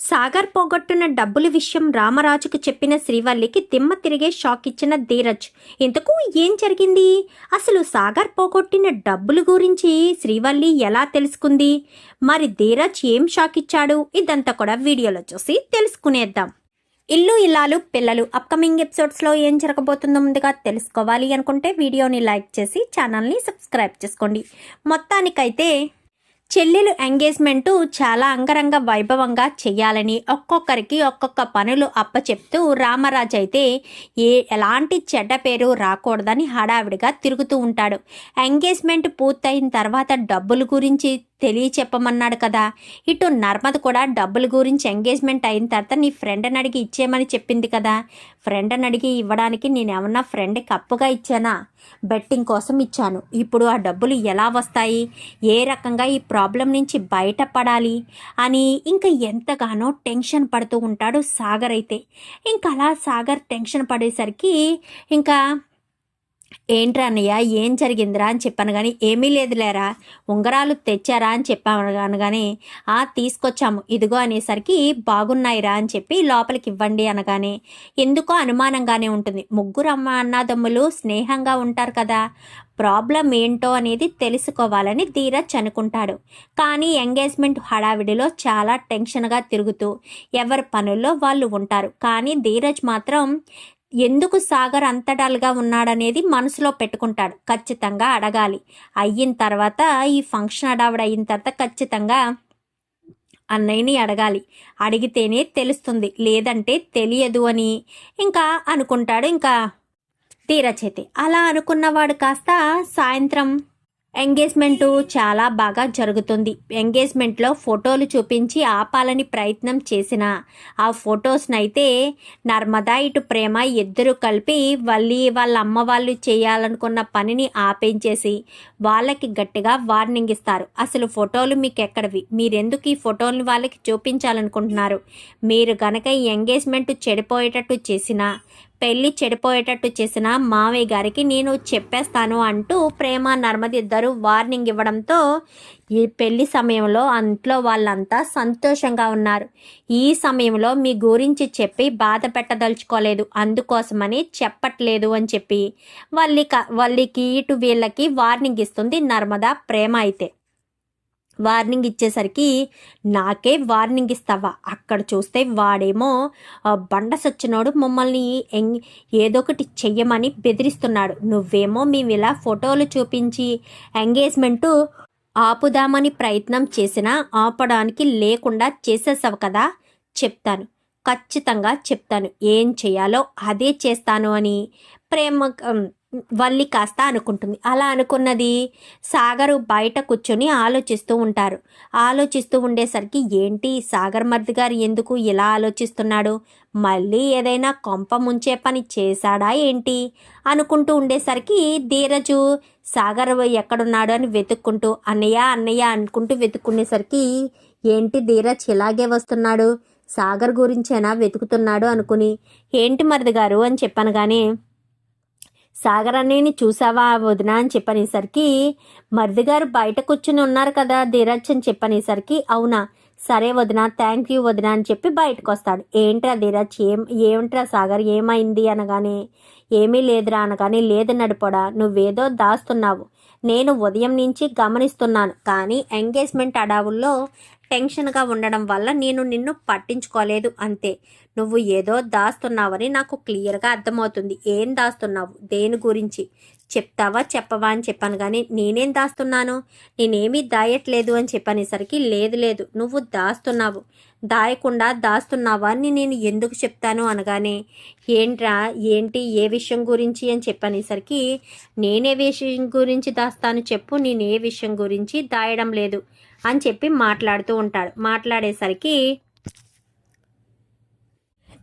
సాగర్ పోగొట్టిన డబ్బుల విషయం రామరాజుకు చెప్పిన శ్రీవల్లికి దిమ్మ తిరిగే షాక్ ఇచ్చిన ధీరజ్. ఇంతకు ఏం జరిగింది? అసలు సాగర్ పోగొట్టిన డబ్బుల గురించి శ్రీవల్లి ఎలా తెలుసుకుంది? మరి ధీరజ్ ఏం షాక్ ఇచ్చాడు? ఇదంతా కూడా వీడియోలో చూసి తెలుసుకునేద్దాం. ఇల్లు ఇల్లాలు పిల్లలు అప్కమింగ్ ఎపిసోడ్స్లో ఏం జరగబోతుందో ముందుగా తెలుసుకోవాలి అనుకుంటే వీడియోని లైక్ చేసి ఛానల్ని సబ్స్క్రైబ్ చేసుకోండి. మొత్తానికైతే చెల్లెలు ఎంగేజ్మెంటు చాలా అంగరంగ వైభవంగా చేయాలని ఒక్కొక్కరికి ఒక్కొక్క పనులు అప్పచెప్తూ రామరాజు అయితే ఏ ఎలాంటి చెడ్డ పేరు రాకూడదని హడావిడిగా తిరుగుతూ ఉంటాడు. ఎంగేజ్మెంట్ పూర్తయిన తర్వాత డబ్బుల గురించి తెలియచెప్పమన్నాడు కదా. ఇటు నర్మద కూడా డబ్బుల గురించి ఎంగేజ్మెంట్ అయిన తర్వాత నీ ఫ్రెండ్ని అడిగి ఇచ్చేయమని చెప్పింది కదా. ఫ్రెండ్ని అడిగి ఇవ్వడానికి నేను ఏమన్నా ఫ్రెండ్కి అప్పుగా ఇచ్చానా? బెట్టింగ్ కోసం ఇచ్చాను. ఇప్పుడు ఆ డబ్బులు ఎలా వస్తాయి? ఏ రకంగా ఈ ప్రాబ్లం నుంచి బయటపడాలి? అని ఇంకా ఎంతగానో టెన్షన్ పడుతూ ఉంటాడు సాగర్ అయితే. ఇంకా అలా సాగర్ టెన్షన్ పడేసరికి ఇంకా ఏంట్రా అన్నయ్య ఏం జరిగిందిరా అని చెప్పాను కానీ ఏమీ లేదు లేరా ఉంగరాలు తెచ్చారా అని చెప్పాను అనగానే ఆ తీసుకొచ్చాము. ఇదిగో అనేసరికి బాగున్నాయిరా అని చెప్పి లోపలికి ఇవ్వండి అనగానే ఎందుకో అనుమానంగానే ఉంటుంది. ముగ్గురు అమ్మ అన్నదమ్ములు స్నేహంగా ఉంటారు కదా ప్రాబ్లం ఏంటో అనేది తెలుసుకోవాలని ధీరజ్ అనుకుంటాడు. కానీ ఎంగేజ్మెంట్ హడావిడిలో చాలా టెన్షన్గా తిరుగుతూ ఎవరి పనుల్లో వాళ్ళు ఉంటారు. కానీ ధీరజ్ మాత్రం ఎందుకు సాగర్ అంతటాలుగా ఉన్నాడనేది మనసులో పెట్టుకుంటాడు. ఖచ్చితంగా అడగాలి. అయిన తర్వాత ఈ ఫంక్షన్ అడావిడ అయిన తర్వాత ఖచ్చితంగా అన్నయ్యని అడగాలి. అడిగితేనే తెలుస్తుంది. లేదంటే తెలియదు అని ఇంకా అనుకుంటాడు. ఇంకా తీరచేతి అలా అనుకున్నవాడు కాస్త సాయంత్రం ఎంగేజ్మెంటు చాలా బాగా జరుగుతుంది. ఎంగేజ్మెంట్లో ఫోటోలు చూపించి ఆపాలని ప్రయత్నం చేసిన ఆ ఫొటోస్ని అయితే నర్మదా ఇటు ప్రేమ ఇద్దరు కలిపి వల్లి వాళ్ళ అమ్మ వాళ్ళు చేయాలనుకున్న పనిని ఆపేంచేసి వాళ్ళకి గట్టిగా వార్నింగ్ ఇస్తారు. అసలు ఫోటోలు మీకు ఎక్కడవి మీరెందుకు ఈ ఫోటోలను వాళ్ళకి చూపించాలనుకుంటున్నారు? మీరు గనక ఈ ఎంగేజ్మెంట్ చెడిపోయేటట్టు చేసినా పెళ్ళి చెడిపోయేటట్టు చేసిన మావయ్య గారికి నేను చెప్పేస్తాను అంటూ ప్రేమ నర్మది ఇద్దరు వార్నింగ్ ఇవ్వడంతో ఈ పెళ్ళి సమయంలో అంట్లో వాళ్ళంతా సంతోషంగా ఉన్నారు. ఈ సమయంలో మీ గురించి చెప్పి బాధ పెట్టదలుచుకోలేదు. అందుకోసమని చెప్పట్లేదు అని చెప్పి వాళ్ళకి వాళ్ళకి ఇటు వీళ్ళకి వార్నింగ్ ఇస్తుంది నర్మదా ప్రేమ అయితే. వార్నింగ్ ఇచ్చేసరికి నాకే వార్నింగ్ ఇస్తావా? అక్కడ చూస్తే వాడేమో బండ సచ్చినోడు మమ్మల్ని ఏదో ఒకటి చెయ్యమని బెదిరిస్తున్నాడు. నువ్వేమో మేము ఇలా ఫోటోలు చూపించి ఎంగేజ్మెంటు ఆపుదామని ప్రయత్నం చేసినా ఆపడానికి లేకుండా చేసేసావు కదా చెప్తాను. ఖచ్చితంగా చెప్తాను. ఏం చేయాలో అదే చేస్తాను అని ప్రేమ వల్లి కాస్త అనుకుంటుంది. అలా అనుకున్నది సాగరు బయట కూర్చొని ఆలోచిస్తూ ఉంటారు. ఆలోచిస్తూ ఉండేసరికి ఏంటి సాగర్ మర్ది గారు ఎందుకు ఇలా ఆలోచిస్తున్నాడు? మళ్ళీ ఏదైనా కొంప ముంచే పని చేశాడా ఏంటి? అనుకుంటూ ఉండేసరికి ధీరజు సాగర్ ఎక్కడున్నాడు అని వెతుక్కుంటూ అన్నయ్య అన్నయ్య అనుకుంటూ వెతుక్కునేసరికి ఏంటి ధీరజ్ ఇలాగే వస్తున్నాడు? సాగర్ గురించేనా వెతుకుతున్నాడు అనుకుని ఏంటి మరిది గారు అని చెప్పాను కానీ సాగర్ అన్నయ్యని చూసావా వదిన అని చెప్పనేసరికి మరిది గారు బయట కూర్చుని ఉన్నారు కదా ధీరజ్ అని చెప్పనేసరికి అవునా? సరే వదిన థ్యాంక్ యూ వదిన అని చెప్పి బయటకు వస్తాడు ఏంట్రా ధీరజ్ ఏం ఏమిట్రా సాగర్ ఏమైంది అనగానే ఏమీ లేదురా అనగానే లేదు నడిపోడా నువ్వేదో దాస్తున్నావు. నేను ఉదయం నుంచి గమనిస్తున్నాను. కానీ ఎంగేజ్మెంట్ అడావుల్లో టెన్షన్గా ఉండడం వల్ల నేను నిన్ను పట్టించుకోలేదు అంతే. నువ్వు ఏదో దాస్తున్నావని నాకు క్లియర్గా అర్థమవుతుంది. ఏం దాస్తున్నావు? దేని గురించి? చెప్తావా? చెప్పవా అని చెప్పాను కానీ నేనేం దాస్తున్నాను? నేనేమీ దాయట్లేదు అని చెప్పనేసరికి లేదు లేదు. నువ్వు దాస్తున్నావు. దాయకుండా దాస్తున్నావా అని నేను ఎందుకు చెప్తాను అనగానే ఏంట్రా? ఏంటి? ఏ విషయం గురించి అని చెప్పనేసరికి నేనే విషయం గురించి దాస్తాను చెప్పు నేను ఏ విషయం గురించి దాయడం లేదు. అని చెప్పి మాట్లాడుతూ ఉంటాడు. మాట్లాడేసరికి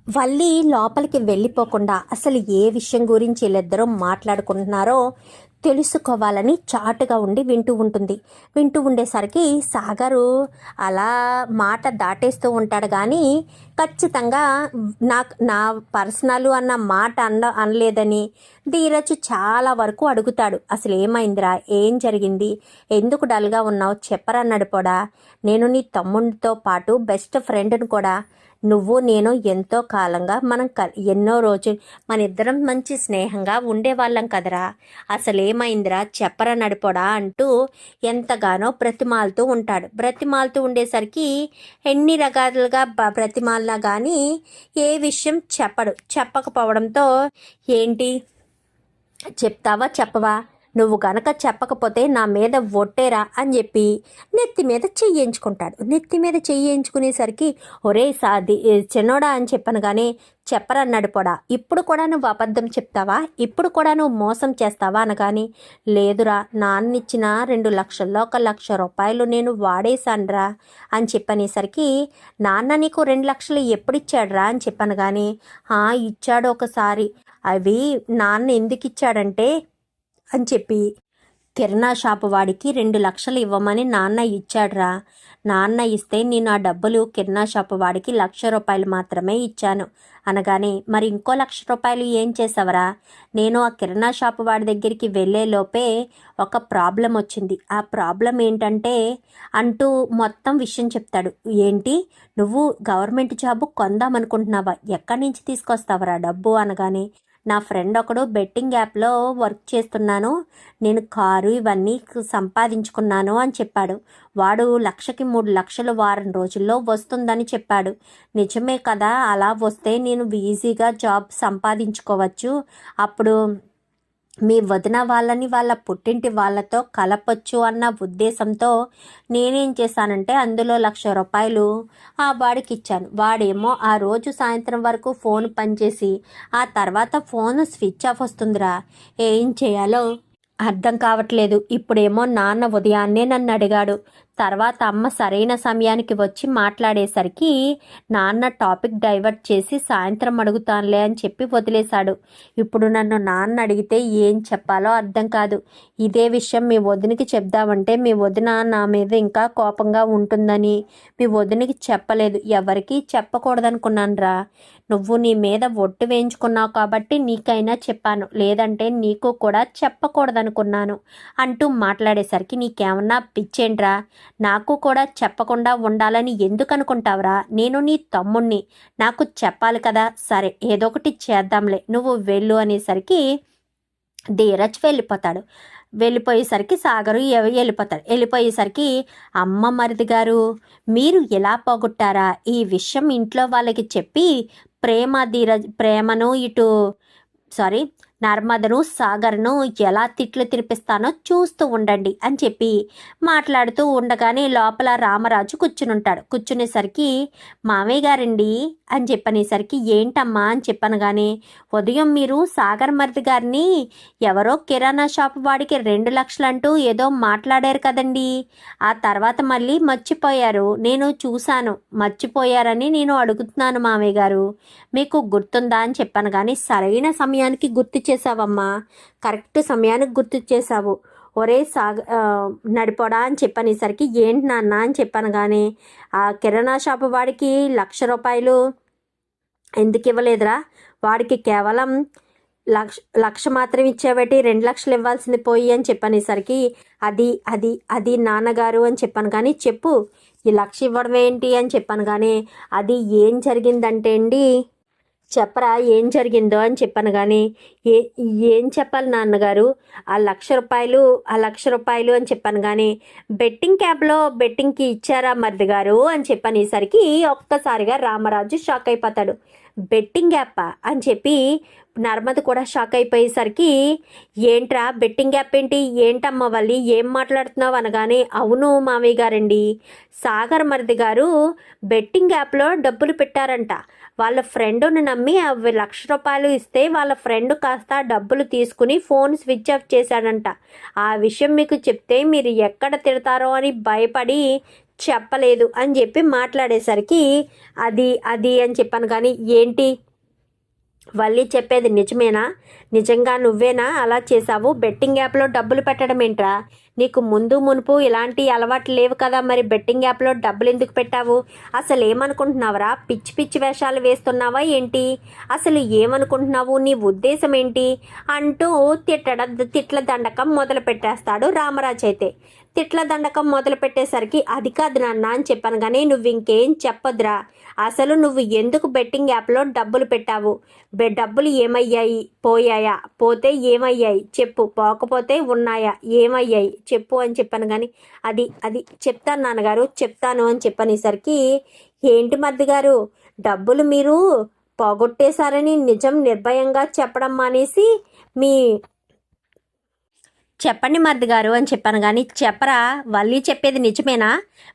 వల్లి లోపలికి వెళ్ళిపోకుండా అసలు ఏ విషయం గురించి వీళ్ళిద్దరూ మాట్లాడుకుంటున్నారో తెలుసుకోవాలని చాటుగా ఉండి వింటూ ఉంటుంది. వింటూ ఉండేసరికి సాగరు అలా మాట దాటేస్తూ ఉంటాడు కానీ ఖచ్చితంగా నాకు నా పర్సనల్ అన్న మాట అన్న అనలేదని ధీరజ్ చాలా వరకు అడుగుతాడు. అసలు ఏమైందిరా? ఏం జరిగింది? ఎందుకు డల్గా ఉన్నావు? చెప్పరన్నాడు కూడా నేను నీ తమ్ముడితో పాటు బెస్ట్ ఫ్రెండ్ని కూడా నువ్వు నేను ఎంతో కాలంగా మనం క ఎన్నో రోజులు మన ఇద్దరం మంచి స్నేహంగా ఉండేవాళ్ళం కదరా. అసలేమైందిరా చెప్పరా నడిపోడా అంటూ ఎంతగానో బ్రతిమాలుతూ ఉంటాడు. బ్రతిమాలుతూ ఉండేసరికి ఎన్ని రకాలుగా బ- బ్రతిమాలినా కానీ ఏ విషయం చెప్పడు. చెప్పకపోవడంతో ఏంటి? చెప్తావా చెప్పవా? నువ్వు గనక చెప్పకపోతే నా మీద ఒట్టేరా అని చెప్పి నెత్తి మీద చెయ్యించుకుంటాడు నెత్తి మీద చెయ్యించుకునేసరికి ఒరే సాది చిన్నోడా అని చెప్పను కానీ చెప్పరన్నాడు పొడా. ఇప్పుడు కూడా నువ్వు అబద్ధం చెప్తావా? ఇప్పుడు కూడా నువ్వు మోసం చేస్తావా? అనగాని లేదురా నాన్నిచ్చిన రెండు లక్షల్లో ఒక లక్ష రూపాయలు నేను వాడేశానురా అని చెప్పనేసరికి నాన్న నీకు రెండు లక్షలు ఎప్పుడు ఇచ్చాడురా అని చెప్పాను కానీ ఇచ్చాడు ఒకసారి. అవి నాన్న ఎందుకు ఇచ్చాడంటే అని చెప్పి కిరాణా షాపు వాడికి రెండు లక్షలు ఇవ్వమని నాన్న ఇచ్చాడురా. నాన్న ఇస్తే నేను ఆ డబ్బులు కిరాణా షాపు వాడికి లక్ష రూపాయలు మాత్రమే ఇచ్చాను. అనగానే మరి ఇంకో లక్ష రూపాయలు ఏం చేసావరా? నేను ఆ కిరాణా షాపు వాడి దగ్గరికి వెళ్ళేలోపే ఒక ప్రాబ్లం వచ్చింది. ఆ ప్రాబ్లం ఏంటంటే అంటూ మొత్తం విషయం చెప్తాడు. ఏంటి? నువ్వు గవర్నమెంట్ జాబ్ కొందామనుకుంటున్నావా? ఎక్కడి నుంచి తీసుకొస్తావరా డబ్బు? అనగానే నా ఫ్రెండ్ ఒకడు బెట్టింగ్ యాప్లో వర్క్ చేస్తున్నాను. నేను కారు ఇవన్నీ సంపాదించుకున్నాను అని చెప్పాడు. వాడు లక్షకి మూడు లక్షలు వారం రోజుల్లో వస్తుందని చెప్పాడు. నిజమే కదా అలా వస్తే నేను ఈజీగా జాబ్ సంపాదించుకోవచ్చు. అప్పుడు మీ వదిన వాళ్ళని వాళ్ళ పుట్టింటి వాళ్ళతో కలపచ్చు అన్న ఉద్దేశంతో నేనేం చేశానంటే అందులో లక్ష రూపాయలు ఆ వాడికి ఇచ్చాను. వాడేమో ఆ రోజు సాయంత్రం వరకు ఫోన్ పనిచేసి ఆ తర్వాత ఫోన్ స్విచ్ ఆఫ్ వస్తుందిరా. ఏం చేయాలో అర్థం కావట్లేదు. ఇప్పుడేమో నాన్న ఉదయాన్నే నన్ను అడిగాడు. తర్వాత అమ్మ సరైన సమయానికి వచ్చి మాట్లాడేసరికి నాన్న టాపిక్ డైవర్ట్ చేసి సాయంత్రం అడుగుతానులే అని చెప్పి వదిలేశాడు. ఇప్పుడు నన్ను నాన్న అడిగితే ఏం చెప్పాలో అర్థం కాదు. ఇదే విషయం మీ వదినికి చెప్దామంటే మీ వదిన నా మీద ఇంకా కోపంగా ఉంటుందని మీ వదినికి చెప్పలేదు. ఎవరికీ చెప్పకూడదనుకున్నాను రా నువ్వు నీ మీద ఒట్టు వేయించుకున్నావు కాబట్టి నీకైనా చెప్పాను. లేదంటే నీకు కూడా చెప్పకూడదనుకున్నాను అంటూ మాట్లాడేసరికి నీకేమన్నా పిచ్చేంట్రా? నాకు కూడా చెప్పకుండా ఉండాలని ఎందుకు అనుకుంటావురా నేను నీ తమ్ముణ్ణి. నాకు చెప్పాలి కదా. సరే ఏదో ఒకటి చేద్దాంలే. నువ్వు వెళ్ళు అనేసరికి ధీరజ్ వెళ్ళిపోతాడు. వెళ్ళిపోయేసరికి సాగరు వెళ్ళిపోతాడు. వెళ్ళిపోయేసరికి అమ్మ మరిది గారు మీరు ఎలా పోగొట్టారా? ఈ విషయం ఇంట్లో వాళ్ళకి చెప్పి ప్రేమ ధీరజ్ ప్రేమను ఇటు సారీ నర్మదను సాగర్ను ఎలా తిట్లు తినిపిస్తానో చూస్తూ ఉండండి అని చెప్పి మాట్లాడుతూ ఉండగానే లోపల రామరాజు కూర్చునుంటాడు. కూర్చునేసరికి మామయ్య గారండి అని చెప్పనేసరికి ఏంటమ్మా అని చెప్పాను కానీ ఉదయం మీరు సాగర్ మరిది గారిని ఎవరో కిరాణా షాప్ వాడికి రెండు లక్షలంటూ ఏదో మాట్లాడారు కదండి. ఆ తర్వాత మళ్ళీ మర్చిపోయారు. నేను చూశాను. మర్చిపోయారని నేను అడుగుతున్నాను మామయ్య గారు. మీకు గుర్తుందా అని చెప్పాను కానీ సరైన సమయానికి గుర్తు చేసావమ్మా కరెక్ట్ సమయానికి గుర్తు చేసావు ఒరే సాగ నడిపోడా అని చెప్పనేసరికి ఏంటి నాన్న? అని చెప్పాను కానీ ఆ కిరాణా షాపు వాడికి లక్ష రూపాయలు ఎందుకు ఇవ్వలేదురా వాడికి కేవలం లక్ష లక్ష మాత్రం ఇచ్చేబట్టి రెండు లక్షలు ఇవ్వాల్సింది పోయి అని చెప్పనేసరికి అది అది అది నాన్నగారు అని చెప్పాను కానీ చెప్పు ఈ లక్ష ఇవ్వడం ఏంటి అని చెప్పాను కానీ అది ఏం జరిగిందంటే అండి చెప్పరా ఏం జరిగిందో అని చెప్పాను కానీ ఏ ఏం చెప్పాలి నాన్నగారు? ఆ లక్ష రూపాయలు ఆ లక్ష రూపాయలు అని చెప్పాను కానీ బెట్టింగ్ క్యాబ్లో బెట్టింగ్కి ఇచ్చారా మరిది గారు అని చెప్పాను ఈసరికి ఒక్కసారిగా రామరాజు షాక్ అయిపోతాడు. బెట్టింగ్ యాప్ అని చెప్పి నర్మద కూడా షాక్ అయిపోయేసరికి ఏంట్రా బెట్టింగ్ యాప్ ఏంటి? ఏంటమ్మ వల్లి? ఏం మాట్లాడుతున్నావు? అనగానే అవును మామయ్య గారండి. సాగర్ మరిది గారు బెట్టింగ్ యాప్లో డబ్బులు పెట్టారంట. వాళ్ళ ఫ్రెండ్ని నమ్మి అవి లక్ష రూపాయలు ఇస్తే వాళ్ళ ఫ్రెండ్ కాస్త డబ్బులు తీసుకుని ఫోన్ స్విచ్ ఆఫ్ చేశాడంట. ఆ విషయం మీకు చెప్తే మీరు ఎక్కడ తిడతారో అని భయపడి చెప్పలేదు అని చెప్పి మాట్లాడేసరికి అది అది అని చెప్పాను. కానీ ఏంటి? వల్లి చెప్పేది నిజమేనా? నిజంగా నువ్వేనా? అలా చేసావు బెట్టింగ్ యాప్లో డబ్బులు పెట్టడం ఏంట్రా? నీకు ముందు మునుపు ఇలాంటి అలవాట్లు లేవు కదా మరి బెట్టింగ్ యాప్లో డబ్బులు ఎందుకు పెట్టావు? అసలు ఏమనుకుంటున్నావురా? పిచ్చి పిచ్చి వేషాలు వేస్తున్నావా ఏంటి? అసలు ఏమనుకుంటున్నావు? నీ ఉద్దేశం ఏంటి? అంటూ తిట్టడ తిట్ల దండకం మొదలు పెట్టేస్తాడు రామరాజు అయితే. తిట్ల దండకం మొదలు పెట్టేసరికి అది కాదు నాన్న అని చెప్పాను కానీ నువ్వు ఇంకేం చెప్పొద్దురా అసలు నువ్వు ఎందుకు బెట్టింగ్ యాప్లో డబ్బులు పెట్టావు? బె డబ్బులు ఏమయ్యాయి? పోయాయా? పోతే ఏమయ్యాయి? చెప్పు. పోకపోతే ఉన్నాయా? ఏమయ్యాయి? చెప్పు అని చెప్పాను కానీ అది అది చెప్తాను నాన్నగారు చెప్తాను అని చెప్పనేసరికి ఏంటి మద్ది గారు డబ్బులు మీరు పోగొట్టేశారని నిజం నిర్భయంగా చెప్పడం మానేసి మీ చెప్పండి మర్ది గారు అని చెప్పాను కానీ చెప్పరా? వల్లి చెప్పేది నిజమేనా?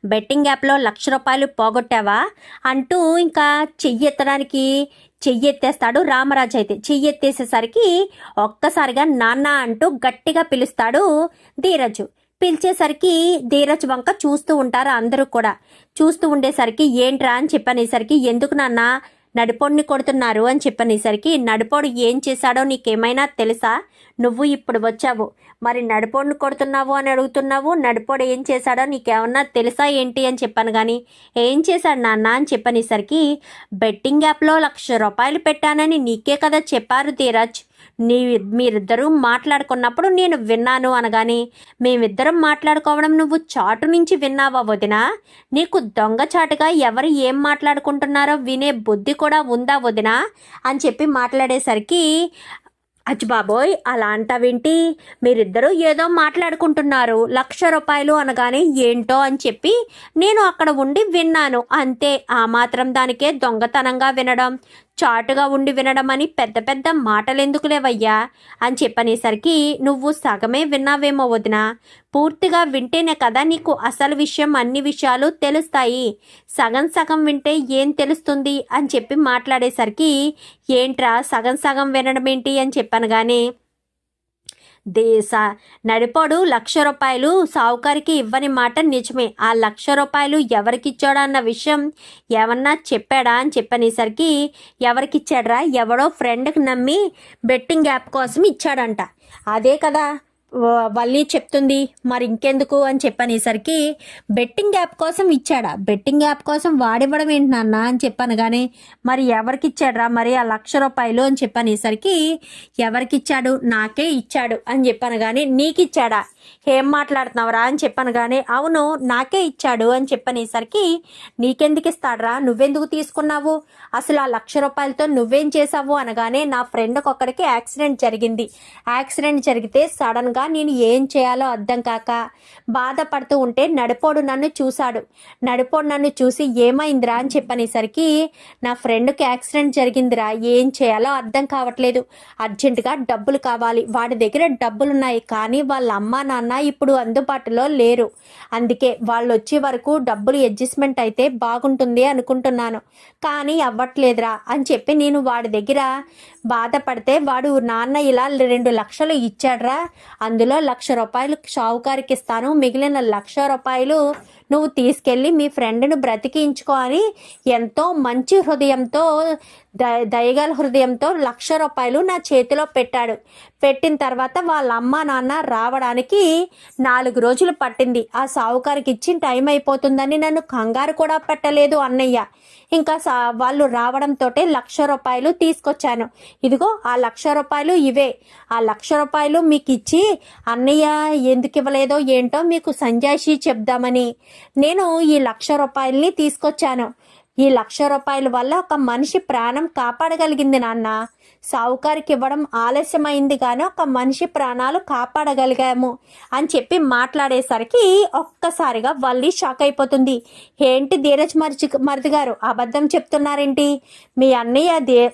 బెట్టింగ్ యాప్లో లక్ష రూపాయలు పోగొట్టావా? అంటూ ఇంకా చెయ్యి ఎత్తడానికి చెయ్యి ఎత్తేస్తాడు రామరాజు అయితే. చెయ్యి ఎత్తేసేసరికి ఒక్కసారిగా నాన్న అంటూ గట్టిగా పిలుస్తాడు ధీరజు. పిలిచేసరికి ధీరజ్ వంక చూస్తూ ఉంటారు అందరూ కూడా. చూస్తూ ఉండేసరికి ఏంట్రా అని చెప్పనేసరికి ఎందుకు నాన్న? నడిపోడిని కొడుతున్నారు అని చెప్పనేసరికి నడిపోడు ఏం చేశాడో నీకేమైనా తెలుసా? నువ్వు ఇప్పుడు వచ్చావు. మరి నడిపోడిని కొడుతున్నావు అని అడుగుతున్నావు నడిపోడు ఏం చేశాడో నీకేమన్నా తెలుసా ఏంటి అని చెప్పాను కానీ ఏం చేశాడు నాన్న అని చెప్పనేసరికి బెట్టింగ్ యాప్లో లక్ష రూపాయలు పెట్టానని నీకే కదా చెప్పారు ధీరజ్. నీ మీరిద్దరూ మాట్లాడుకున్నప్పుడు నేను విన్నాను అనగాని మేమిద్దరం మాట్లాడుకోవడం నువ్వు చాటు నుంచి విన్నావా వదినా? నీకు దొంగచాటుగా ఎవరు ఏం మాట్లాడుకుంటున్నారో వినే బుద్ధి కూడా ఉందా వదినా? అని చెప్పి మాట్లాడేసరికి అచ్చి బాబోయ్ అలా అంటావేంటి? మీరిద్దరూ ఏదో మాట్లాడుకుంటున్నారు లక్ష రూపాయలు అనగానే ఏంటో అని చెప్పి నేను అక్కడ ఉండి విన్నాను. అంతే ఆ మాత్రం దానికే దొంగతనంగా వినడం. చాటుగా ఉండి వినడం అని పెద్ద పెద్ద మాటలెందుకు లేవయ్యా? అని చెప్పనేసరికి నువ్వు సగమే విన్నావేమో వదిన. పూర్తిగా వింటేనే కదా నీకు అసలు విషయం అన్ని విషయాలు తెలుస్తాయి. సగం సగం వింటే ఏం తెలుస్తుంది? అని చెప్పి మాట్లాడేసరికి ఏంట్రా సగం సగం వినడం ఏంటి అని చెప్పాను కానీ దేశ. నడిపోడు లక్ష రూపాయలు సావుకారికి ఇవ్వని మాట నిజమే. ఆ లక్ష రూపాయలు ఎవరికిచ్చాడా అన్న విషయం ఏమన్నా చెప్పాడా అని చెప్పనేసరికి ఎవరికిచ్చాడ్రా? ఎవడో ఫ్రెండ్కి నమ్మి బెట్టింగ్ యాప్ కోసం ఇచ్చాడంట. అదే కదా. వల్లి చెప్తుంది మరి ఇంకెందుకు అని చెప్పనేసరికి బెట్టింగ్ యాప్ కోసం ఇచ్చాడా? బెట్టింగ్ యాప్ కోసం వాడివ్వడం ఏంటి నాన్న? అని చెప్పాను కానీ మరి ఎవరికి ఇచ్చాడ్రా మరి ఆ లక్ష రూపాయలు? అని చెప్పనేసరికి ఎవరికి ఇచ్చాడు నాకే ఇచ్చాడు. అని చెప్పాను కానీ నీకు ఇచ్చాడా ఏం మాట్లాడుతున్నావురా? అని చెప్పాను కానీ అవును నాకే ఇచ్చాడు. అని చెప్పనేసరికి నీకెందుకు ఇస్తాడరా? నువ్వెందుకు తీసుకున్నావు? అసలు ఆ లక్ష రూపాయలతో నువ్వేం చేసావు అనగానే నా ఫ్రెండ్కి ఒక్కడికి యాక్సిడెంట్ జరిగింది. యాక్సిడెంట్ జరిగితే సడన్గా నేను ఏం చేయాలో అర్థం కాక బాధపడుతూ ఉంటే నడిపోడు నన్ను చూశాడు. నడిపోడు నన్ను చూసి ఏమైందిరా అని చెప్పనేసరికి నా ఫ్రెండ్కి యాక్సిడెంట్ జరిగిందిరా ఏం చేయాలో అర్థం కావట్లేదు. అర్జెంటుగా డబ్బులు కావాలి. వాడి దగ్గర డబ్బులు ఉన్నాయి కానీ వాళ్ళ అమ్మ నాన్న ఇప్పుడు అందుబాటులో లేరు. అందుకే వాళ్ళు వచ్చే వరకు డబ్బులు అడ్జస్ట్మెంట్ అయితే బాగుంటుంది అనుకుంటున్నాను. కానీ అవ్వట్లేదురా అని చెప్పి నేను వాడి దగ్గర బాధపడితే వాడు నాన్న ఇలా రెండు లక్షలు ఇచ్చాడ్రా అందులో లక్ష రూపాయలు షావుకారికి ఇస్తాను. మిగిలిన లక్ష రూపాయలు నువ్వు తీసుకెళ్ళి మీ ఫ్రెండ్ను బ్రతికించుకో అని ఎంతో మంచి హృదయంతో ద దయగల హృదయంతో లక్ష రూపాయలు నా చేతిలో పెట్టాడు. పెట్టిన తర్వాత వాళ్ళ అమ్మ నాన్న రావడానికి నాలుగు రోజులు పట్టింది. ఆ సావుకారికి ఇచ్చిన టైం అయిపోతుందని నన్ను కంగారు కూడా పెట్టలేదు అన్నయ్య. ఇంకా వాళ్ళు రావడంతో లక్ష రూపాయలు తీసుకొచ్చాను. ఇదిగో ఆ లక్ష రూపాయలు ఇవే. ఆ లక్ష రూపాయలు మీకు ఇచ్చి అన్నయ్య ఎందుకు ఇవ్వలేదో ఏంటో మీకు సంజాయిషి చెప్దామని. నేను ఈ లక్ష రూపాయల్ని తీసుకొచ్చాను. ఈ లక్ష రూపాయల వల్ల ఒక మనిషి ప్రాణం కాపాడగలిగింది నాన్న. సావుకారికి ఇవ్వడం ఆలస్యమైంది కానీ ఒక మనిషి ప్రాణాలు కాపాడగలిగాము అని చెప్పి మాట్లాడేసరికి ఒక్కసారిగా వల్లి షాక్ అయిపోతుంది. ఏంటి ధీరజ్ మరిచి మరిది గారు అబద్ధం చెప్తున్నారేంటి? మీ అన్నయ్య దే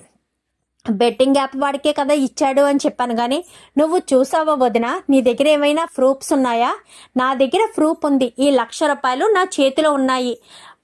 బెట్టింగ్ యాప్ వాడికే కదా ఇచ్చాడు అని చెప్పాను కానీ నువ్వు చూసావా వదిన? నీ దగ్గర ఏమైనా ప్రూఫ్స్ ఉన్నాయా? నా దగ్గర ప్రూఫ్ ఉంది. ఈ లక్ష రూపాయలు నా చేతిలో ఉన్నాయి.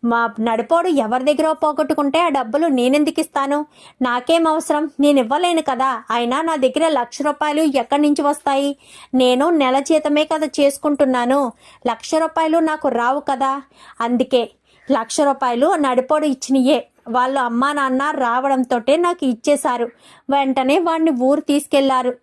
మా నడిపోడు ఎవరి దగ్గర పోగొట్టుకుంటే ఆ డబ్బులు నేనెందుకు ఇస్తాను నాకేం అవసరం? నేను ఇవ్వలేను కదా. అయినా నా దగ్గర లక్ష రూపాయలు ఎక్కడి నుంచి వస్తాయి? నేను నెల జీతమే కదా చేసుకుంటున్నాను. లక్ష రూపాయలు నాకు రావు కదా. అందుకే లక్ష రూపాయలు నడిపోడు ఇచ్చినయే. వాళ్ళ అమ్మా నాన్న రావడంతో నాకు ఇచ్చేశారు. వెంటనే వాడిని ఊరు తీసుకెళ్ళారు.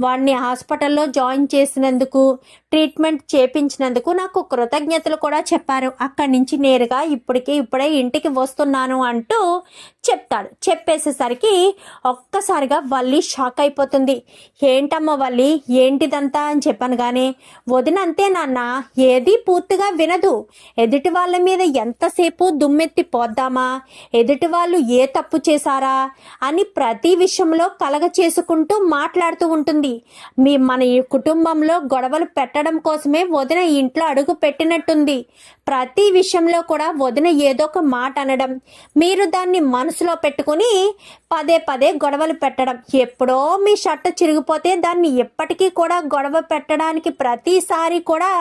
వాడిని హాస్పిటల్లో జాయిన్ చేసినందుకు ట్రీట్మెంట్ చేపించినందుకు నాకు కృతజ్ఞతలు కూడా చెప్పారు. అక్కడి నుంచి నేరుగా ఇప్పటికే ఇప్పుడే ఇంటికి వస్తున్నాను అంటూ చెప్తాడు. చెప్పేసేసరికి ఒక్కసారిగా వల్లి షాక్ అయిపోతుంది. ఏంటమ్మా వల్లి ఏంటిదంతా? అని చెప్పాను కానీ వదినంతే నాన్న ఏది పూర్తిగా వినదు. ఎదుటి వాళ్ళ మీద ఎంతసేపు దుమ్మెత్తి పోద్దామా? ఎదుటి వాళ్ళు ఏ తప్పు చేశారా? అని ప్రతి విషయం విషయంలో కలగ చేసుకుంటూ మాట్లాడుతూ ఉంటుంది. మీ మన ఈ కుటుంబంలో గొడవలు పెట్టడం కోసమే వదిన ఇంట్లో అడుగు పెట్టినట్టుంది. ప్రతి విషయంలో కూడా వదిన ఏదో ఒక మాట అనడం మీరు దాన్ని మనసులో పెట్టుకుని పదే పదే గొడవలు పెట్టడం ఎప్పుడో మీ షర్ట్ చిరిగిపోతే దాన్ని ఎప్పటికీ కూడా గొడవ పెట్టడానికి ప్రతిసారి కూడా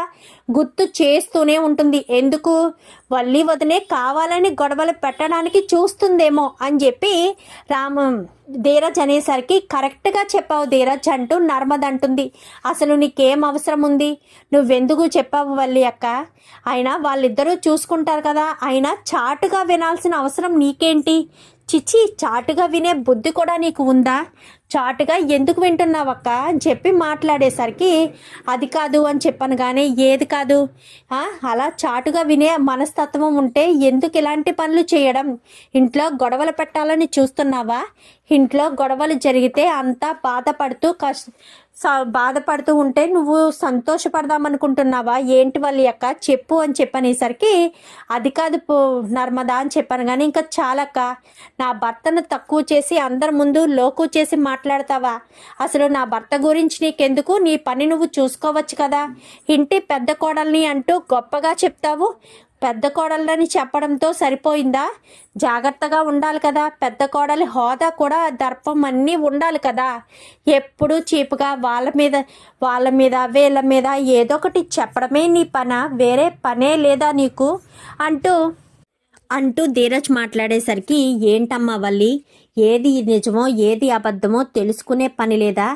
గుర్తు చేస్తూనే ఉంటుంది. ఎందుకు? వల్లి వదినే కావాలని గొడవలు పెట్టడానికి చూస్తుందేమో అని చెప్పి రామ ధీరజ్ అనేసరికి కరెక్ట్గా చెప్పావు ధీరజ్ అంటూ నర్మద్ అంటుంది. అసలు నీకేం అవసరం ఉంది? నువ్వెందుకు చెప్పావు వల్లి అక్క? అయినా వాళ్ళిద్దరూ చూసుకుంటారు కదా. అయినా చాటుగా వినాల్సిన అవసరం నీకేంటి? చిచ్చి చాటుగా వినే బుద్ధి కూడా నీకు ఉందా? చాటుగా ఎందుకు వింటున్నావక్క అని చెప్పి మాట్లాడేసరికి అది కాదు అని చెప్పాను కానీ ఏది కాదు. అలా చాటుగా వినే మనస్తత్వం ఉంటే ఎందుకు ఇలాంటి పనులు చేయడం? ఇంట్లో గొడవలు పెట్టాలని చూస్తున్నావా? ఇంట్లో గొడవలు జరిగితే అంతా బాధపడుతూ కష్ట బాధపడుతూ ఉంటే నువ్వు సంతోషపడదాం అనుకుంటున్నావా ఏంటి వాళ్ళు యొక్క చెప్పు అని చెప్పనేసరికి అది కాదు నర్మదా అని చెప్పాను కానీ ఇంకా చాలక్క నా భర్తను తక్కువ చేసి అందరి ముందు లోకు చేసి మాట్లాడతావా? అసలు నా భర్త గురించి నీకెందుకు? నీ పని నువ్వు చూసుకోవచ్చు కదా. ఇంటి పెద్ద కోడల్ని అంటూ గొప్పగా చెప్తావు. పెద్ద కోడళ్ళని చెప్పడంతో సరిపోయిందా? జాగ్రత్తగా ఉండాలి కదా. పెద్ద కోడలి హోదా కూడా దర్పం అన్నీ ఉండాలి కదా. ఎప్పుడు చీపుగా వాళ్ళ మీద వాళ్ళ మీద వీళ్ళ మీద ఏదో ఒకటి చెప్పడమే నీ పన? వేరే పనే లేదా నీకు? అంటూ అంటూ ధీరజ్ మాట్లాడేసరికి ఏంటమ్మా వల్లి? ఏది నిజమో ఏది అబద్ధమో తెలుసుకునే పని లేదా?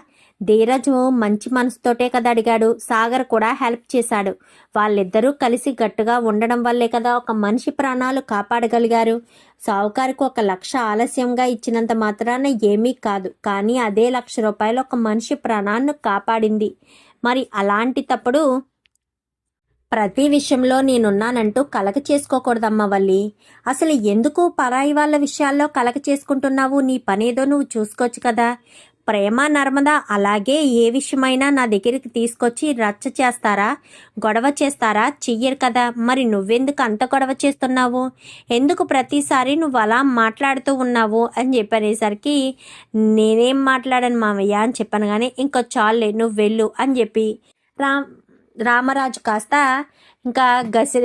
ధీరజ్ మంచి మనసుతోటే కదా అడిగాడు. సాగర్ కూడా హెల్ప్ చేశాడు. వాళ్ళిద్దరూ కలిసి గట్టుగా ఉండడం వల్లే కదా ఒక మనిషి ప్రాణాలు కాపాడగలిగారు. సావుకారికి ఒక లక్ష ఆలస్యంగా ఇచ్చినంత మాత్రాన ఏమీ కాదు. కానీ అదే లక్ష రూపాయలు ఒక మనిషి ప్రాణాన్ని కాపాడింది. మరి అలాంటి తప్పుడు ప్రతి విషయంలో నేనున్నానంటూ కలక చేసుకోకూడదమ్మా వల్లి. అసలు ఎందుకు పరాయి వాళ్ళ విషయాల్లో కలక చేసుకుంటున్నావు? నీ పనేదో నువ్వు చూసుకోవచ్చు కదా. ప్రేమ నర్మద అలాగే ఏ విషయమైనా నా దగ్గరికి తీసుకొచ్చి రచ్చ చేస్తారా? గొడవ చేస్తారా? చెయ్యరు కదా. మరి నువ్వెందుకు అంత గొడవ చేస్తున్నావు? ఎందుకు ప్రతిసారి నువ్వు అలా మాట్లాడుతూ ఉన్నావు? అని చెప్పనేసరికి నేనేం మాట్లాడాను మామయ్య అని చెప్పాను కానీ ఇంకా చాలే నువ్వు వెళ్ళు అని చెప్పి రామ్ రామరాజు కాస్త ఇంకా గసి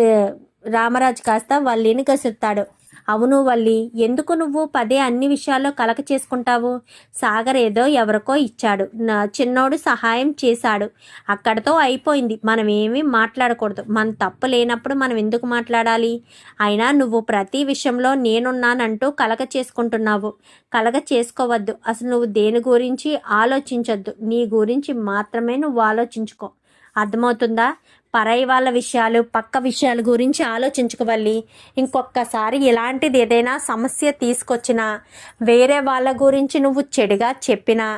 రామరాజు కాస్త వాళ్ళని గసురుతాడు. అవును వల్లి ఎందుకు నువ్వు పదే అన్ని విషయాల్లో కలక చేసుకుంటావు? సాగర్ ఏదో ఎవరికో ఇచ్చాడు. నా చిన్నోడు సహాయం చేశాడు. అక్కడతో అయిపోయింది. మనం ఏమీ మాట్లాడకూడదు. మన తప్పు లేనప్పుడు మనం ఎందుకు మాట్లాడాలి? అయినా నువ్వు ప్రతి విషయంలో నేనున్నానంటూ కలక చేసుకుంటున్నావు. కలగ చేసుకోవద్దు. అసలు నువ్వు దేని గురించి ఆలోచించొద్దు. నీ గురించి మాత్రమే నువ్వు ఆలోచించుకో. అర్థమవుతుందా? పరాయి వాళ్ళ విషయాలు పక్క విషయాల గురించి ఆలోచించుకోవాలి ఇంకొకసారి ఇలాంటిది ఏదైనా సమస్య తీసుకొచ్చినా వేరే వాళ్ళ గురించి నువ్వు చెడుగా చెప్పినా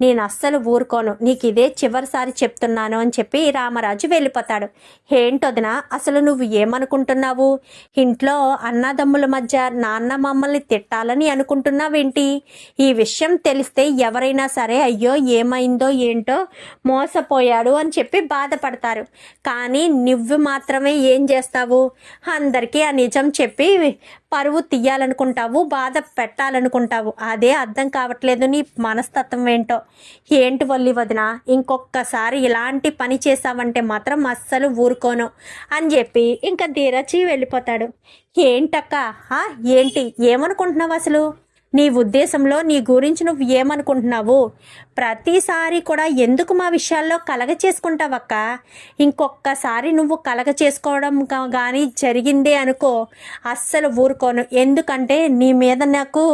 నేను అస్సలు ఊరుకోను. నీకు ఇదే చివరిసారి చెప్తున్నాను అని చెప్పి రామరాజు వెళ్ళిపోతాడు. ఏంటొదినా అసలు నువ్వు ఏమనుకుంటున్నావు? ఇంట్లో అన్నదమ్ముల మధ్య నాన్న మమ్మల్ని తిట్టాలని అనుకుంటున్నావేంటి? ఈ విషయం తెలిస్తే ఎవరైనా సరే అయ్యో ఏమైందో ఏంటో మోసపోయాడు అని చెప్పి బాధపడతారు. కానీ నువ్వు మాత్రమే ఏం చేస్తావు? అందరికీ ఆ నిజం చెప్పి పరువు తీయాలనుకుంటావు బాధ పెట్టాలనుకుంటావు. అదే అర్థం కావట్లేదు నీ మనస్తత్వం ఏంటో. ఏంటి వల్లి వదిన ఇంకొకసారి ఇలాంటి పని చేసావంటే మాత్రం అస్సలు ఊరుకోను అని చెప్పి ఇంకా ధీరచి వెళ్ళిపోతాడు. ఏంటక్క? ఏంటి? ఏమనుకుంటున్నావు అసలు? నీ ఉద్దేశంలో నీ గురించి నువ్వు ఏమనుకుంటున్నావు? ప్రతిసారి కూడా ఎందుకు మా విషయాల్లో కలగ చేసుకుంటావక్క? ఇంకొకసారి నువ్వు కలగ చేసుకోవడం కానీ జరిగిందే అనుకో అస్సలు ఊరుకోను. ఎందుకంటే నీ మీద నాకు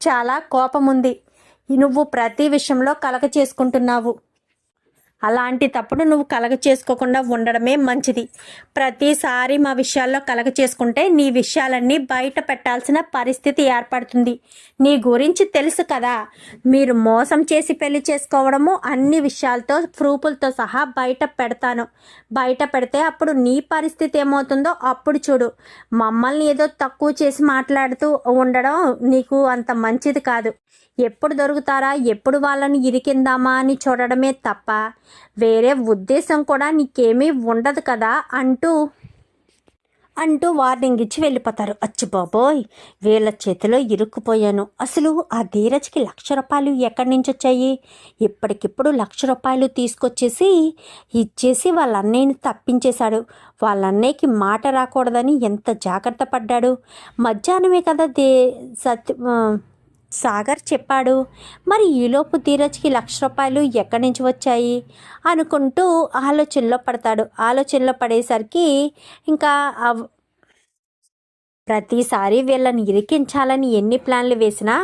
చాలా కోపం ఉంది నువ్వు ప్రతి విషయంలో కలగ చేసుకుంటున్నావు. అలాంటి తప్పుడు నువ్వు కలగ చేసుకోకుండా ఉండడమే మంచిది. ప్రతిసారి మా విషయాల్లో కలగ చేసుకుంటే నీ విషయాలన్నీ బయట పెట్టాల్సిన పరిస్థితి ఏర్పడుతుంది. నీ గురించి తెలుసు కదా. మీరు మోసం చేసి పెళ్ళి చేసుకోవడము అన్ని విషయాలతో ప్రూఫులతో సహా బయట పెడతాను. బయట పెడితే అప్పుడు నీ పరిస్థితి ఏమవుతుందో అప్పుడు చూడు. మమ్మల్ని ఏదో తక్కువ చేసి మాట్లాడుతూ ఉండడం నీకు అంత మంచిది కాదు. ఎప్పుడు దొరుకుతారా? ఎప్పుడు వాళ్ళని ఇరికిందామా అని చూడడమే తప్ప వేరే ఉద్దేశం కూడా నీకేమీ ఉండదు కదా అంటూ అంటూ వార్నింగ్ ఇచ్చి వెళ్ళిపోతారు. అచ్చి బాబోయ్ వీళ్ళ చేతిలో ఇరుక్కుపోయాను. అసలు ఆ ధీరజ్కి లక్ష రూపాయలు ఎక్కడి నుంచి వచ్చాయి? ఇప్పటికిప్పుడు లక్ష రూపాయలు తీసుకొచ్చేసి ఇచ్చేసి వాళ్ళ అన్నయ్యని తప్పించేశాడు. వాళ్ళ అన్నయ్యకి మాట రాకూడదని ఎంత జాగ్రత్త పడ్డాడు? మధ్యాహ్నమే కదా దే సత్య సాగర్ చెప్పాడు. మరి ఈలోపు ధీరజ్కి లక్ష రూపాయలు ఎక్కడి నుంచి వచ్చాయి? అనుకుంటూ ఆలోచనలో పడతాడు. ఆలోచనలో పడేసరికి ఇంకా అవ్- ప్రతిసారి వీళ్ళని ఇరికించాలని ఎన్ని ప్లాన్లు వేసినా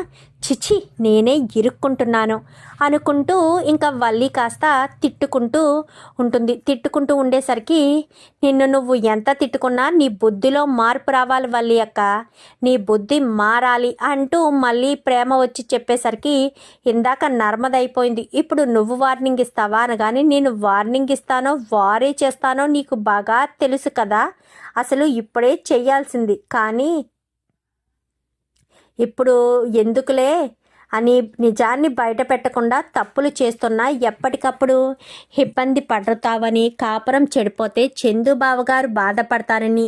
చిచి నేనే ఇరుక్కుంటున్నాను అనుకుంటూ ఇంకా వల్లి కాస్త తిట్టుకుంటూ ఉంటుంది. తిట్టుకుంటూ ఉండేసరికి నిన్ను నువ్వు ఎంత తిట్టుకున్నా నీ బుద్ధిలో మార్పు రావాలి వల్లి అక్క. నీ బుద్ధి మారాలి అంటూ మళ్ళీ ప్రేమ వచ్చి చెప్పేసరికి ఇందాక నర్మదైపోయింది ఇప్పుడు నువ్వు వార్నింగ్ ఇస్తావా? అనగానే నేను వార్నింగ్ ఇస్తానో వారే చేస్తానో నీకు బాగా తెలుసు కదా. అసలు ఇప్పుడే చేయాల్సింది కానీ ఇప్పుడు ఎందుకులే? అని నిజాన్ని బయట పెట్టకుండా తప్పులు చేస్తున్నా ఎప్పటికప్పుడు. ఇబ్బంది పడుతావని కాపురం చెడిపోతే చందు బావగారు బాధపడతారని.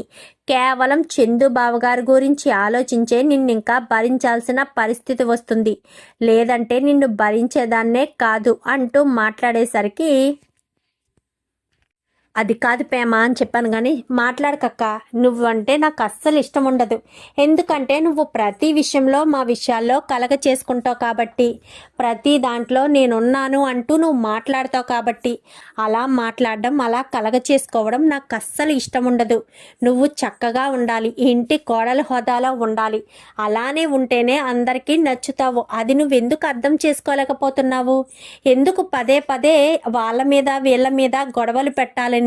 కేవలం చందు బావగారి గురించి ఆలోచించే నిన్ను ఇంకా భరించాల్సిన పరిస్థితి వస్తుంది. లేదంటే నిన్ను భరించేదాన్నే కాదు అంటూ మాట్లాడేసరికి అది కాదు ప్రేమ అని చెప్పాను కానీ మాట్లాడకక్క. నువ్వంటే నాకు అస్సలు ఇష్టం ఉండదు. ఎందుకంటే నువ్వు ప్రతి విషయంలో మా విషయాల్లో కలగ చేసుకుంటావు కాబట్టి. ప్రతి దాంట్లో నేనున్నాను అంటూ నువ్వు మాట్లాడతావు కాబట్టి. అలా మాట్లాడడం అలా కలగ చేసుకోవడం నాకు అస్సలు ఇష్టం ఉండదు. నువ్వు చక్కగా ఉండాలి. ఇంటి కోడల హోదాలో ఉండాలి. అలానే ఉంటేనే అందరికీ నచ్చుతావు. అది నువ్వు ఎందుకు అర్థం చేసుకోలేకపోతున్నావు? ఎందుకు పదే పదే వాళ్ళ మీద వీళ్ళ మీద గొడవలు పెట్టాలని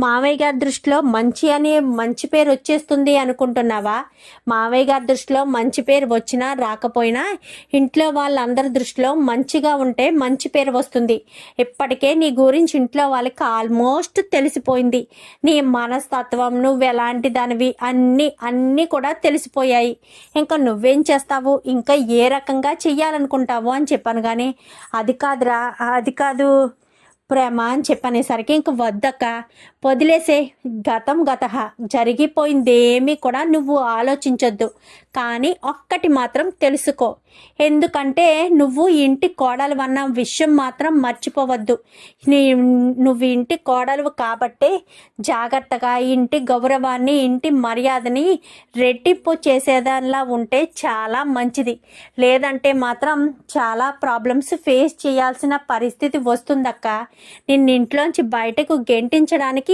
మావయ్య గారి దృష్టిలో మంచి అనే మంచి పేరు వచ్చేస్తుంది అనుకుంటున్నావా? మావయ్య గారి దృష్టిలో మంచి పేరు వచ్చినా రాకపోయినా ఇంట్లో వాళ్ళందరి దృష్టిలో మంచిగా ఉంటే మంచి పేరు వస్తుంది. ఇప్పటికే నీ గురించి ఇంట్లో వాళ్ళకి ఆల్మోస్ట్ తెలిసిపోయింది. నీ మనస్తత్వం నువ్వు ఎలాంటి దానివి అన్నీ అన్నీ కూడా తెలిసిపోయాయి. ఇంకా నువ్వేం చేస్తావు? ఇంకా ఏ రకంగా చెయ్యాలనుకుంటావు అని చెప్పాను కానీ అది కాదురా అది కాదు. ప్రేమ అని చెప్పనేసరికి ఇంక వద్దక్క వదిలేసే. గతం గత. జరిగిపోయిందేమీ కూడా నువ్వు ఆలోచించొద్దు. కానీ ఒక్కటి మాత్రం తెలుసుకో. ఎందుకంటే నువ్వు ఇంటి కోడలు అన్న విషయం మాత్రం మర్చిపోవద్దు. నీ నువ్వు ఇంటి కోడలు కాబట్టే జాగ్రత్తగా ఇంటి గౌరవాన్ని ఇంటి మర్యాదని రెట్టింపు చేసేదానిలా ఉంటే చాలా మంచిది. లేదంటే మాత్రం చాలా ప్రాబ్లమ్స్ ఫేస్ చేయాల్సిన పరిస్థితి వస్తుందక్క. నిన్ను ఇంట్లోంచి బయటకు గెంటించడానికి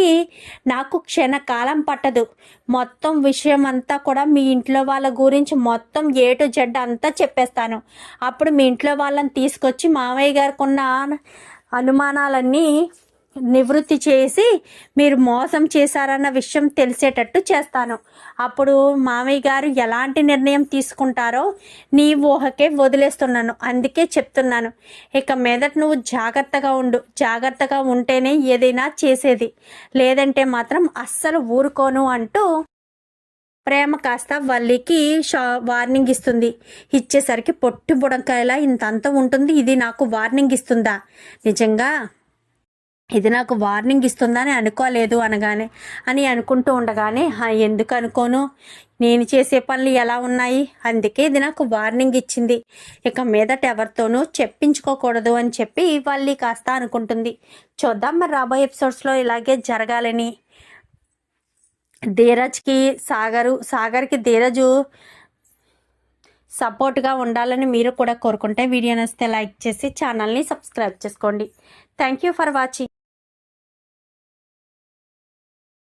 నాకు క్షణకాలం పట్టదు. మొత్తం విషయం అంతా కూడా మీ ఇంట్లో వాళ్ళ గురించి మొత్తం ఏ టు జెడ్ అంతా చెప్పేస్తాను. అప్పుడు మీ ఇంట్లో వాళ్ళని తీసుకొచ్చి మామయ్య గారికి ఉన్న అనుమానాలన్నీ నివృత్తి చేసి మీరు మోసం చేశారన్న విషయం తెలిసేటట్టు చేస్తాను. అప్పుడు మామయ్య గారు ఎలాంటి నిర్ణయం తీసుకుంటారో నీ ఊహకే వదిలేస్తున్నాను. అందుకే చెప్తున్నాను. ఇక మీదట నువ్వు జాగ్రత్తగా ఉండు. జాగ్రత్తగా ఉంటేనే ఏదైనా చేసేది. లేదంటే మాత్రం అస్సలు ఊరుకోను అంటూ ప్రేమ కాస్త వల్లికి షా వార్నింగ్ ఇస్తుంది. ఇచ్చేసరికి పొట్టి బుడంకాయలా ఇంతంత ఉంటుంది. ఇది నాకు వార్నింగ్ ఇస్తుందా? నిజంగా? ఇది నాకు వార్నింగ్ ఇస్తుందని అనుకోలేదు అనగానే అని అనుకుంటూ ఉండగానే ఎందుకు అనుకోను? నేను చేసే పనులు ఎలా ఉన్నాయి? అందుకే ఇది నాకు వార్నింగ్ ఇచ్చింది. ఇక మీదట ఎవరితోనూ చెప్పించుకోకూడదు అని చెప్పి వల్లి కాస్త అనుకుంటుంది. చూద్దాం మరి రాబోయే ఎపిసోడ్స్లో ఇలాగే జరగాలని. ధీరజ్కి సాగరు సాగర్కి ధీరజు సపోర్ట్గా ఉండాలని మీరు కూడా కోరుకుంటే వీడియో నచ్చితే లైక్ చేసి ఛానల్ని సబ్స్క్రైబ్ చేసుకోండి. Thank you for watching